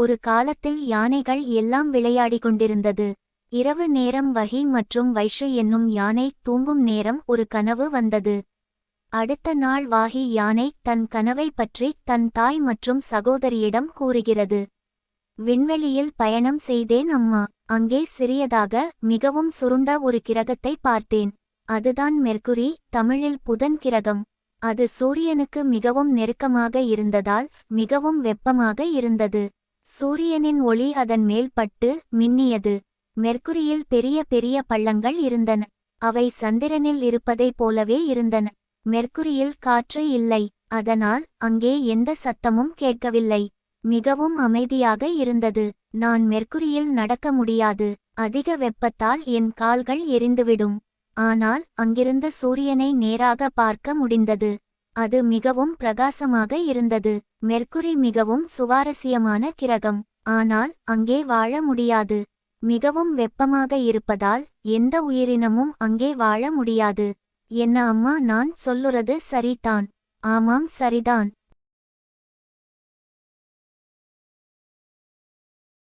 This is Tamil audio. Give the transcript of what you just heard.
ஒரு காலத்தில் யானைகள் எல்லாம் விளையாடிக் கொண்டிருந்தது இரவு நேரம் வகி மற்றும் வைஷு என்னும் யானை தூங்கும் நேரம் ஒரு கனவு வந்தது. அடுத்த நாள் வாகி யானை தன் கனவை பற்றி தன் தாய் மற்றும் சகோதரியிடம் கூறுகிறது. விண்வெளியில் பயணம் செய்தேன் அம்மா. அங்கே சிறியதாக மிகவும் சுருண்ட ஒரு கிரகத்தை பார்த்தேன். அதுதான் மெர்க்குரி தமிழில் புதன் கிரகம். அது சூரியனுக்கு மிகவும் நெருக்கமாக இருந்ததால் மிகவும் வெப்பமாக இருந்தது. சூரியனின் ஒளி அதன் மேல் பட்டு மின்னியது. மெர்க்குரியில் பெரிய பெரிய பள்ளங்கள் இருந்தன. அவை சந்திரனில் இருப்பதைப் போலவே இருந்தன. மெர்க்குரியில் காற்று இல்லை. அதனால் அங்கே எந்த சத்தமும் கேட்கவில்லை. மிகவும் அமைதியாக இருந்தது. நான் மெர்க்குரியில் நடக்க முடியாது. அதிக வெப்பத்தால் என் கால்கள் எரிந்துவிடும். ஆனால் அங்கிருந்த சூரியனை நேராக பார்க்க முடிந்தது. அது மிகவும் பிரகாசமாக இருந்தது. மெர்க்குரி மிகவும் சுவாரஸ்யமான கிரகம். ஆனால் அங்கே வாழ முடியாது. மிகவும் வெப்பமாக இருப்பதால் எந்த உயிரினமும் அங்கே வாழ முடியாது. என்ன அம்மா நான் சொல்லுறது சரிதான். ஆமாம் சரிதான்.